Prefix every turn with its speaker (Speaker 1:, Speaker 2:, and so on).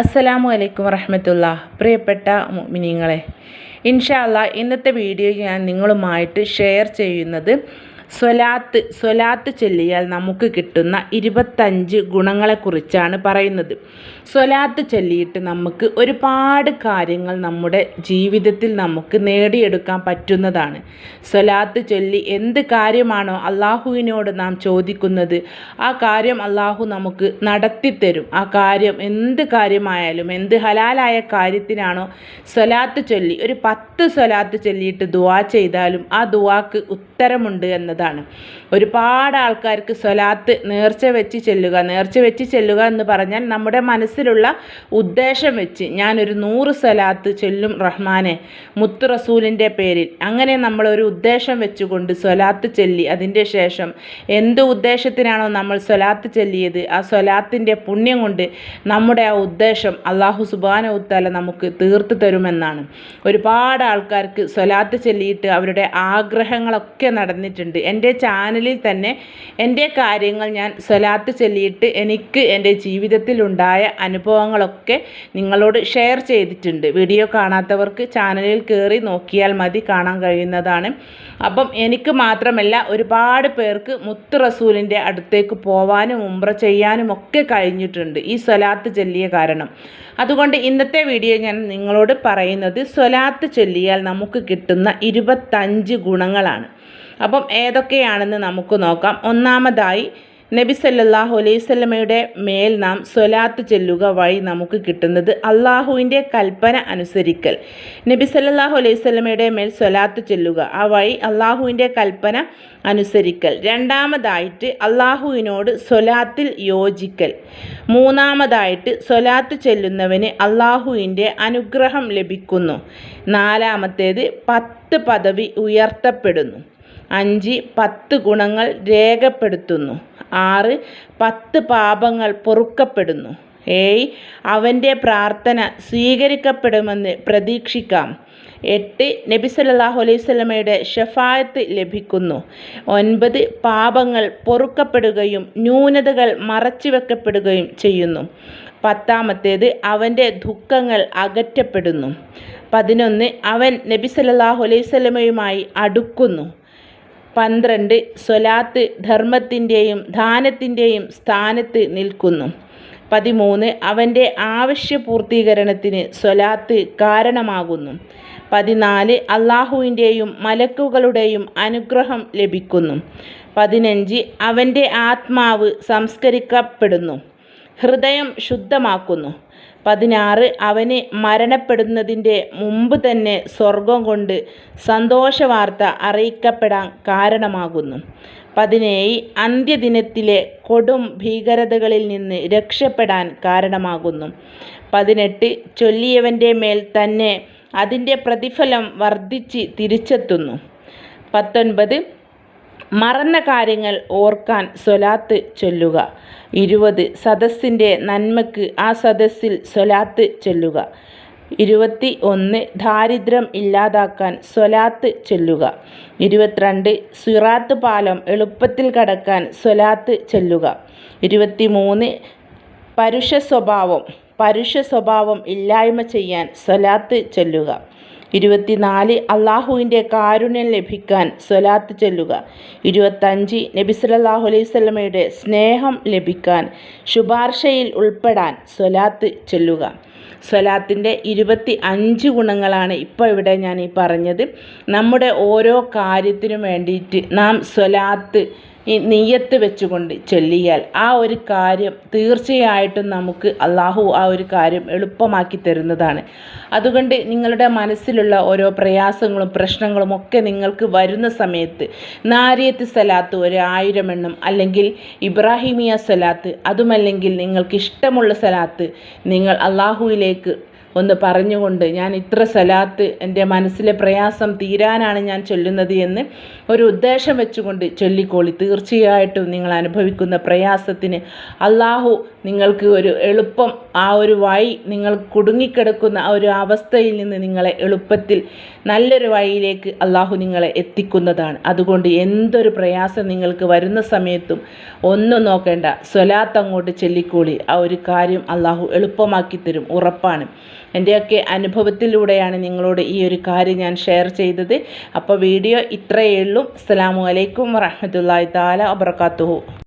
Speaker 1: അസ്സലാമു അലൈക്കും വറഹമത്തുള്ള. പ്രിയപ്പെട്ട മിനിങ്ങളെ ഇൻഷാല്ല ഇന്നത്തെ വീഡിയോ ഞാൻ നിങ്ങളുമായിട്ട് ഷെയർ ചെയ്യുന്നത് സ്വലാത്ത് സ്വലാത്ത് ചൊല്ലിയാൽ നമുക്ക് കിട്ടുന്ന ഇരുപത്തഞ്ച് ഗുണങ്ങളെക്കുറിച്ചാണ് പറയുന്നത്. സ്വലാത്ത് ചൊല്ലിയിട്ട് നമുക്ക് ഒരുപാട് കാര്യങ്ങൾ നമ്മുടെ ജീവിതത്തിൽ നമുക്ക് നേടിയെടുക്കാൻ പറ്റുന്നതാണ്. സ്വലാത്ത് ചൊല്ലി എന്ത് കാര്യമാണോ അള്ളാഹുവിനോട് നാം ചോദിക്കുന്നത് ആ കാര്യം അള്ളാഹു നമുക്ക് നടത്തിത്തരും. ആ കാര്യം എന്ത് കാര്യമായാലും എന്ത് ഹലാലായ കാര്യത്തിനാണോ സ്വലാത്ത് ചൊല്ലി ഒരു പത്ത് സ്വലാത്ത് ചൊല്ലിയിട്ട് ദുവാ ചെയ്താലും ആ ദുവാക്ക് ഉത്തരമുണ്ട് എന്നതാണ് ഒരുപാട് ആൾക്കാർക്ക് സ്വലാത്ത് നേർച്ച വെച്ച് ചെല്ലുക നേർച്ച വെച്ച് ചെല്ലുക എന്ന് പറഞ്ഞാൽ നമ്മുടെ മനസ്സിലുള്ള ഉദ്ദേശം വെച്ച് ഞാനൊരു നൂറ് സ്വലാത്ത് ചെല്ലും റഹ്മാനെ മുത്ത് റസൂലിന്റെ പേരിൽ. അങ്ങനെ നമ്മളൊരു ഉദ്ദേശം വെച്ചുകൊണ്ട് സ്വലാത്ത് ചൊല്ലി അതിന്റെ ശേഷം എന്ത് ഉദ്ദേശത്തിനാണോ നമ്മൾ സ്വലാത്ത് ചൊല്ലിയത് ആ സ്വലാത്തിന്റെ പുണ്യം കൊണ്ട് നമ്മുടെ ആ ഉദ്ദേശം അള്ളാഹു സുബാന ഉത്താല നമുക്ക് തീർത്തു തരുമെന്നാണ്. ഒരുപാട് ആൾക്കാർക്ക് സ്വലാത്ത് ചൊല്ലിയിട്ട് അവരുടെ ആഗ്രഹങ്ങളൊക്കെ നടന്നിട്ടുണ്ട്. എന്റെ ചാനലിൽ തന്നെ എന്റെ കാര്യങ്ങൾ ഞാൻ സ്വലാത്ത് ചൊല്ലിയിട്ട് എനിക്ക് എന്റെ ജീവിതത്തിലുണ്ടായ അനുഭവങ്ങളൊക്കെ നിങ്ങളോട് ഷെയർ ചെയ്തിട്ടുണ്ട്. വീഡിയോ കാണാത്തവർക്ക് ചാനലിൽ കയറി നോക്കിയാൽ മതി കാണാൻ കഴിയുന്നതാണ്. അപ്പം എനിക്ക് മാത്രമല്ല ഒരുപാട് പേർക്ക് മുത്ത് റസൂലിന്റെ അടുത്തേക്ക് പോവാനും ഉംറ ചെയ്യാനും ഒക്കെ കഴിഞ്ഞിട്ടുണ്ട് ഈ സ്വലാത്ത് ചൊല്ലിയ കാരണം. അതുകൊണ്ട് ഇന്നത്തെ വീഡിയോ ഞാൻ നിങ്ങളോട് പറയുന്നത് സ്വലാത്ത് ചൊല്ലിയാൽ നമുക്ക് കിട്ടുന്ന ഇരുപത്തഞ്ച് ഗുണങ്ങളാണ്. അപ്പം ഏതൊക്കെയാണെന്ന് നമുക്ക് നോക്കാം. ഒന്നാമതായി നബി സല്ലല്ലാഹു അലൈഹി സ്വലമയുടെ മേൽ നാം സ്വലാത്ത് ചെല്ലുക വഴി നമുക്ക് കിട്ടുന്നത് അള്ളാഹുവിന്റെ കൽപ്പന അനുസരിക്കൽ. നബി സല്ലല്ലാഹു അലൈഹി സ്വലമയുടെ മേൽ സ്വലാത്ത് ചെല്ലുക ആ വഴി അള്ളാഹുവിന്റെ കൽപ്പന അനുസരിക്കൽ. രണ്ടാമതായിട്ട് അള്ളാഹുവിനോട് സ്വലാത്തിൽ യോജിക്കൽ. മൂന്നാമതായിട്ട് സ്വലാത്ത് ചെല്ലുന്നവന് അള്ളാഹുവിന്റെ അനുഗ്രഹം ലഭിക്കുന്നു. നാലാമത്തേത് പത്ത് പദവി ഉയർത്തപ്പെടുന്നു. അഞ്ച് പത്ത് ഗുണങ്ങൾ രേഖപ്പെടുത്തുന്നു. ആറ് പത്ത് പാപങ്ങൾ പൊറുക്കപ്പെടുന്നു. ഏയ് അവന്റെ പ്രാർത്ഥന സ്വീകരിക്കപ്പെടുമെന്ന് പ്രതീക്ഷിക്കാം. എട്ട് നബി സല്ലല്ലാഹു അലൈഹി സ്വലമയുടെ ഷഫായത്ത് ലഭിക്കുന്നു. ഒൻപത് പാപങ്ങൾ പൊറുക്കപ്പെടുകയും ന്യൂനതകൾ മറച്ചു വെക്കപ്പെടുകയും ചെയ്യുന്നു. പത്താമത്തേത് അവന്റെ ദുഃഖങ്ങൾ അകറ്റപ്പെടുന്നു. പതിനൊന്ന് അവൻ നബി സല്ലല്ലാഹു അലൈഹി സ്വലമയുമായി അടുക്കുന്നു. പന്ത്രണ്ട് സ്വലാത്ത് ധർമ്മത്തിന്റെയും ദാനത്തിന്റെയും സ്ഥാനത്ത് നിൽക്കുന്നു. പതിമൂന്ന് അവന്റെ ആവശ്യപൂർത്തീകരണത്തിന് സ്വലാത്ത് കാരണമാകുന്നു. പതിനാല് അള്ളാഹുവിന്റെയും മലക്കുകളുടെയും അനുഗ്രഹം ലഭിക്കുന്നു. പതിനഞ്ച് അവന്റെ ആത്മാവ് സംസ്കരിക്കപ്പെടുന്നു. ഹൃദയം ശുദ്ധമാക്കുന്നു. പതിനാറ് അവന് മരണപ്പെടുന്നതിന്റെ മുമ്പ് തന്നെ സ്വർഗം കൊണ്ട് സന്തോഷവാർത്ത അറിയിക്കപ്പെടാൻ കാരണമാകുന്നു. പതിനേഴ് അന്ത്യദിനത്തിലെ കൊടും ഭീകരതകളിൽ നിന്ന് രക്ഷപ്പെടാൻ കാരണമാകുന്നു. പതിനെട്ട് ചൊല്ലിയവന്റെ മേൽ തന്നെ അതിന്റെ പ്രതിഫലം വർദ്ധിച്ച് തിരിച്ചെത്തുന്നു. പത്തൊൻപത് മറന്ന കാര്യങ്ങൾ ഓർക്കാൻ സ്വലാത്ത് ചൊല്ലുക. ഇരുപത് സദസ്സിന്റെ നന്മക്ക് ആ സദസ്സിൽ സ്വലാത്ത് ചൊല്ലുക. ഇരുപത്തി ഒന്ന് ദാരിദ്ര്യം ഇല്ലാതാക്കാൻ സ്വലാത്ത് ചൊല്ലുക. ഇരുപത്തിരണ്ട് സിറാത്ത് പാലം എളുപ്പത്തിൽ കടക്കാൻ സ്വലാത്ത് ചൊല്ലുക. ഇരുപത്തി മൂന്ന് പരുഷ സ്വഭാവം പരുഷ സ്വഭാവം ഇല്ലായ്മ ചെയ്യാൻ സ്വലാത്ത് ചൊല്ലുക. ഇരുപത്തിനാല് അള്ളാഹുവിന്റെ കാരുണ്യം ലഭിക്കാൻ സ്വലാത്ത് ചെല്ലുക. ഇരുപത്തഞ്ച് നബി സല്ലല്ലാഹു അലൈഹി സ്വലമയുടെ സ്നേഹം ലഭിക്കാൻ ശുപാർശയിൽ ഉൾപ്പെടാൻ സ്വലാത്ത് ചെല്ലുക. സ്വലാത്തിന്റെ ഇരുപത്തി അഞ്ച് ഗുണങ്ങളാണ് ഇപ്പോൾ ഇവിടെ ഞാൻ ഈ പറഞ്ഞത്. നമ്മുടെ ഓരോ കാര്യത്തിനും വേണ്ടിയിട്ട് നാം സ്വലാത്ത് ഈ നീയത്ത് വെച്ചുകൊണ്ട് ചൊല്ലിയാൽ ആ ഒരു കാര്യം തീർച്ചയായിട്ടും നമുക്ക് അള്ളാഹു ആ ഒരു കാര്യം എളുപ്പമാക്കി തരുന്നതാണ്. അതുകൊണ്ട് നിങ്ങളുടെ മനസ്സിലുള്ള ഓരോ പ്രയാസങ്ങളും പ്രശ്നങ്ങളും ഒക്കെ നിങ്ങൾക്ക് വരുന്ന സമയത്ത് നാരിയത്ത് സലാത്ത് ഒരു ആയിരം എണ്ണം അല്ലെങ്കിൽ ഇബ്രാഹിമിയ സലാത്ത് അതുമല്ലെങ്കിൽ നിങ്ങൾക്ക് ഇഷ്ടമുള്ള സലാത്ത് നിങ്ങൾ അള്ളാഹുവിലേക്ക് ഒന്ന് പറഞ്ഞുകൊണ്ട് ഞാൻ ഇത്ര സലാത്ത് എന്റെ മനസ്സിലെ പ്രയാസം തീരാനാണ് ഞാൻ ചൊല്ലുന്നത് എന്ന് ഒരു ഉദ്ദേശം വെച്ചുകൊണ്ട് ചൊല്ലിക്കോളി. തീർച്ചയായിട്ടും നിങ്ങൾ അനുഭവിക്കുന്ന പ്രയാസത്തിന് അള്ളാഹു നിങ്ങൾക്ക് ഒരു എളുപ്പം ആ ഒരു വഴി നിങ്ങൾ കുടുങ്ങിക്കിടക്കുന്ന ആ ഒരു അവസ്ഥയിൽ നിന്ന് നിങ്ങളെ എളുപ്പത്തിൽ നല്ലൊരു വഴിയിലേക്ക് അള്ളാഹു നിങ്ങളെ എത്തിക്കുന്നതാണ്. അതുകൊണ്ട് എന്തൊരു പ്രയാസം നിങ്ങൾക്ക് വരുന്ന സമയത്തും ഒന്നും നോക്കേണ്ട സ്വലാത്ത് അങ്ങോട്ട് ചൊല്ലിക്കോളി. ആ ഒരു കാര്യം അള്ളാഹു എളുപ്പമാക്കി തരും ഉറപ്പാണ്. എന്റെയൊക്കെ അനുഭവത്തിലൂടെയാണ് നിങ്ങളോട് ഈ ഒരു കാര്യം ഞാൻ ഷെയർ ചെയ്തത്. അപ്പോൾ വീഡിയോ ഇത്രയേ ഉള്ളൂ. അസ്സാം വലൈക്കും താല വബർക്കാത്തുഹു